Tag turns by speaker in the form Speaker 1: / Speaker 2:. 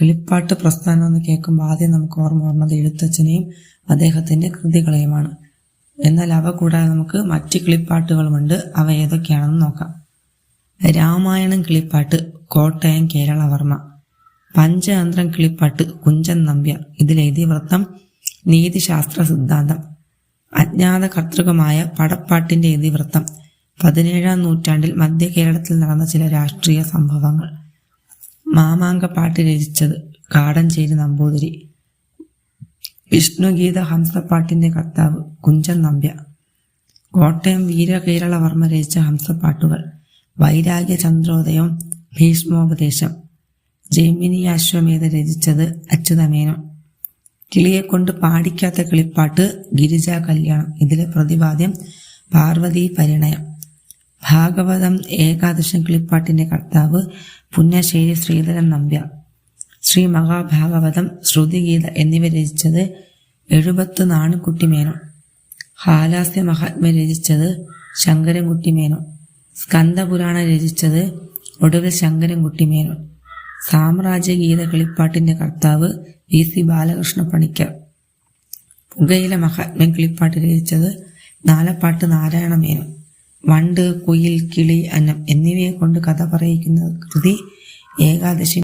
Speaker 1: കിളിപ്പാട്ട് പ്രസ്ഥാനം എന്ന് കേൾക്കുമ്പോൾ ആദ്യം നമുക്ക് ഓർമ്മ വരുന്നത് എഴുത്തച്ഛനെയും അദ്ദേഹത്തിന്റെ കൃതികളെയുമാണ്. എന്നാൽ അവ കൂടാതെ നമുക്ക് മറ്റ് കിളിപ്പാട്ടുകളുമുണ്ട്. അവ ഏതൊക്കെയാണെന്ന് നോക്കാം. രാമായണം കിളിപ്പാട്ട് കോട്ടയം കേരളവർമ്മ. പഞ്ചതന്ത്രം കിളിപ്പാട്ട് കുഞ്ചൻ നമ്പ്യാർ. ഇതിലെഴുതിയ വൃത്തം നീതിശാസ്ത്ര സിദ്ധാന്തം. അജ്ഞാത കർത്തൃകമായ പടപ്പാട്ടിന്റെ ഇതിവൃത്തം പതിനേഴാം നൂറ്റാണ്ടിൽ മധ്യ കേരളത്തിൽ നടന്ന ചില രാഷ്ട്രീയ സംഭവങ്ങൾ. മാമാങ്കപ്പാട്ട് രചിച്ചത് കാടഞ്ചേരി നമ്പൂതിരി. വിഷ്ണുഗീത ഹംസപ്പാട്ടിന്റെ കർത്താവ് കുഞ്ചൻ നമ്പ്യ. കോട്ടയം വീരകേരളവർമ്മ രചിച്ച ഹംസപ്പാട്ടുകൾ. വൈരാഗ്യ ചന്ദ്രോദയം ഭീഷ്മോപദേശം. ജൈമിനി അശ്വമേധ രചിച്ചത് അച്യുതമേനോൻ കിളിയെ കൊണ്ട് പാടിക്കാത്ത കിളിപ്പാട്ട് ഗിരിജ കല്യാണം. ഇതിലെ പ്രതിപാദ്യം പാർവതി പരിണയം. ഭാഗവതം ഏകാദശം കിളിപ്പാട്ടിന്റെ കർത്താവ് പുന്നശ്ശേരി ശ്രീധരൻ നമ്പ്യാർ ശ്രീ മഹാഭാഗവതം ശ്രുതിഗീത എന്നിവ രചിച്ചത് എഴുപത്ത് നാണുക്കുട്ടി മേനോൻ ഹാലാസ്യ മഹാത്മ രചിച്ചത് ശങ്കരൻകുട്ടി മേനോൻ സ്കന്ദപുരാണം രചിച്ചത് ഒടുവിൽ ശങ്കരൻകുട്ടി മേനോൻ സാമ്രാജ്യഗീത കിളിപ്പാട്ടിന്റെ കർത്താവ് വി സി ബാലകൃഷ്ണ പണിക്കർ. പുകയില മഹാത്മ്യം കിളിപ്പാട്ട് രചിച്ചത് നാലപ്പാട്ട് നാരായണ മേനോൻ വണ്ട് കുയിൽ കിളി അന്നം എന്നിവയെ കൊണ്ട് കഥ പറയിക്കുന്ന കൃതി ഏകാദശി